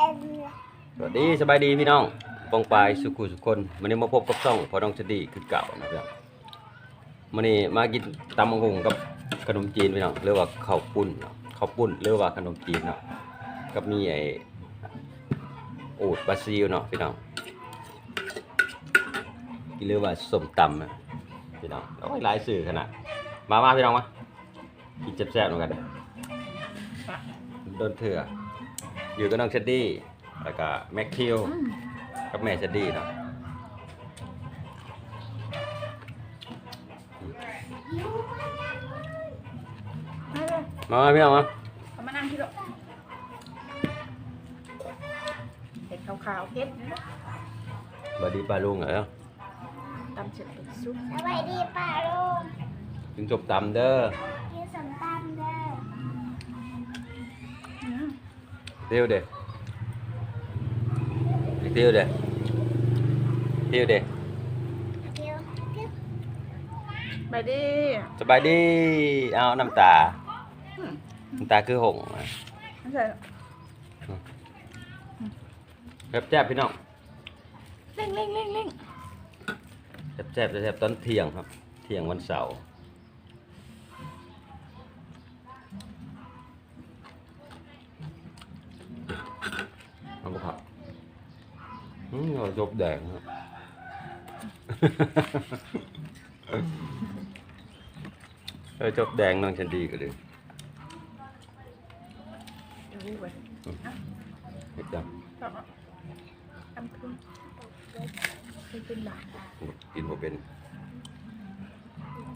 สวัสดีสบายดีพี่น้องปองปายสุขุสุคนวันนี้มาพบกับช่องพอน้องชดีคือเก่านะครับวันนี้มากินตำมังคุงกับขนมจีนพี่น้องหรือว่าข้าวปุ้นนะข้าวปุ้นหรือว่าขนมจีนเนาะกับมีไอ้โอดบราซิลเนาะพี่น้องกินหรือว่าส้มตำนะพี่น้องโอ้ยหลายสื่อขนาดมามาพี่น้องมากินแซ่บๆเหมือนกันโดนเถื่อ อยู่กับน้องชดี้แล้วก็แม็กคิวกับแม่ชดี้เนาะมามาพี่น้องมาเขามานั่งที่โต๊ะเห็ดขาวๆเผ็ดบดีปลาลุงเหรอตำเสร็จเป็นซุปสวัสดีป้าลุงถึงจบตำเด้อ เที่ยวเด้เที่ยวเด้เที่ยวเด้เดี๋ยวเดี๋ยวไปดิสบายดี เอาน้ำตาอืมน้ำตาคือหงส์ไม่ใช่แซ่บแซ่บๆพี่น้องเล่งเล่งเล่งเล่งแซ่บแซ่บแซ่บตอนเที่ยงครับ เที่ยงวันเสาร์ จบแดงครับเออจบแดงน้องฉันดีก็เลยเห็ดดต่อตำพึ่งกินบ่เป็น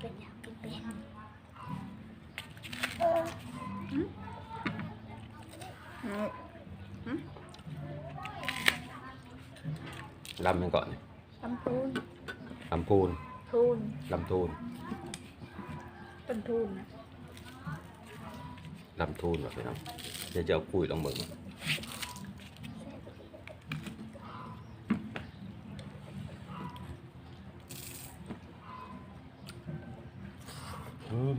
เป็นอย่างเป็นเป็นเออ อืม ลำมันก่อนนี่ตำทูนลำพูนทูนลำทูนเป็นทูนนะลำทูนแบบนี้เนาะเดี๋ยวจะเอาคุยลองเบิ่งอืม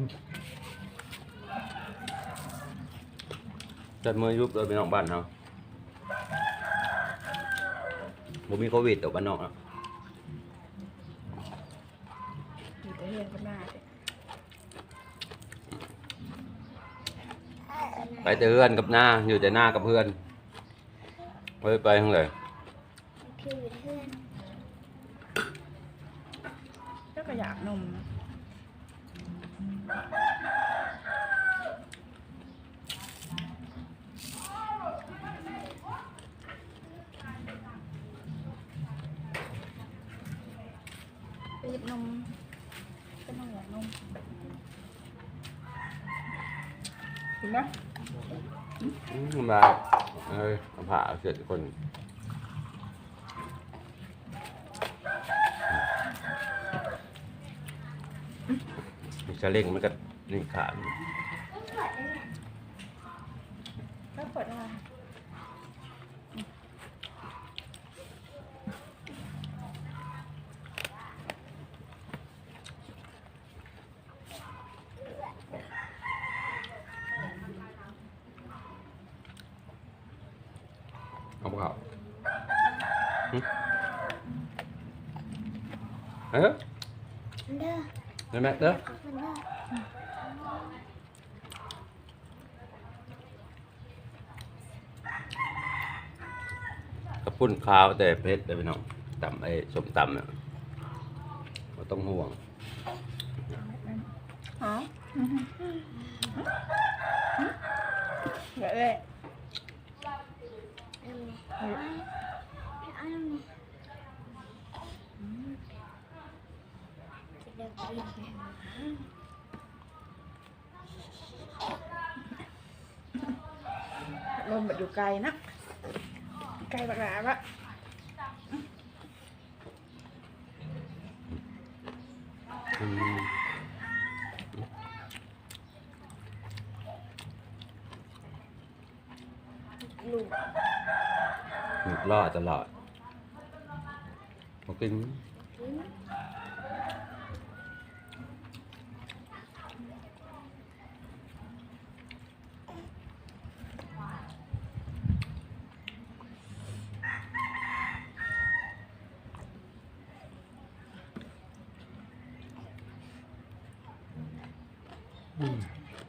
จัดมือยุบเลยพี่น้องบ้านเนาะบ่มีโควิดแต่บ้านนอกเนาะอยู่แต่เฮียนก็มาสิไปแต่เพื่อนกับหน้าอยู่แต่หน้ากับเพื่อนไม่ได้ไปทั้งเลยผิวเพื่อนแล้วก็อยากนม หยิบนมก็ต้องอยากนมเห็นไหมอืมมาเอ้ยมาผ่าเสร็จคนมีชาเล่งมันก็นี่ขาด ก็เปิดอะไร เอาเปล่าเอ๊ะเด้อได้ไหมเด้อมันเด้อกระปุ้นข้าวแต่เพชรเลยพี่น้องตำไอ้สมตำเนี่ยไม่ต้องห่วงอ๋อเดี๋ยวเลย เอาเลยเอาเลยเอาเลยอืมเดี๋ยวกิน ลมแบบอยู่ไกลนะ ไกลบักหลาบะลูกหยุดล่อตลอดมากิน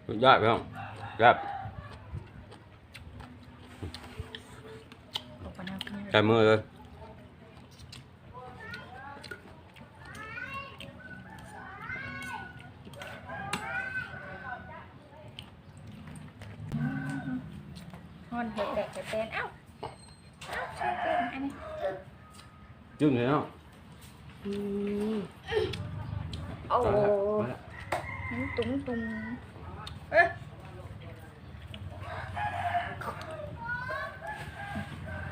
สุดยอดพี่น้องแบบบอกว่าน้ำกินใช้มือเลยฮอนเห็ดแดกเห็ดเป็นเอ้าเอ้าช่วยเป็นอันนี้จึ้งเลยเนาะอืมโอ้ มาแล้ว มันตุ้งตุ้งเอ๊ะ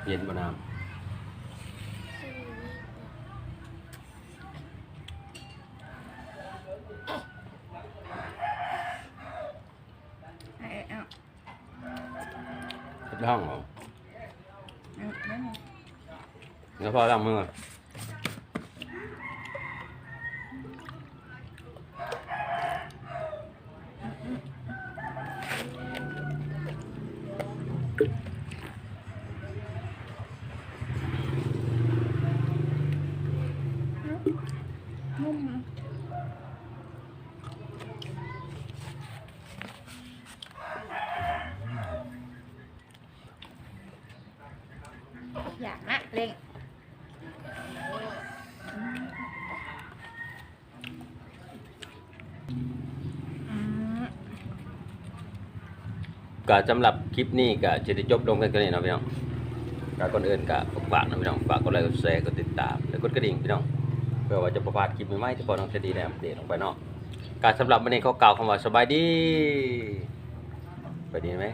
เย็นบะน้เอาเอาำเฮ็ดห้องเหรอ เอาเอาเอา แล้วพอล้างมือ นุ่มนะอยากนะเล่งก็สำหรับคลิปนี้ก็จะได้จบลงกันแค่นี้นะพี่น้องก็ก่อนอื่นก็ฝากนะพี่น้องฝากกดไลค์กดแชร์กดติดตาม และกดกระดิ่งพี่น้อง เพื่อว่าจะประพาดคลิปใหม่ๆที่พอน้องจะดีได้อัปเดตลงไปเนาะการสำหรับวันนี้เขากล่าวคำว่าสบายดีไปดีไหม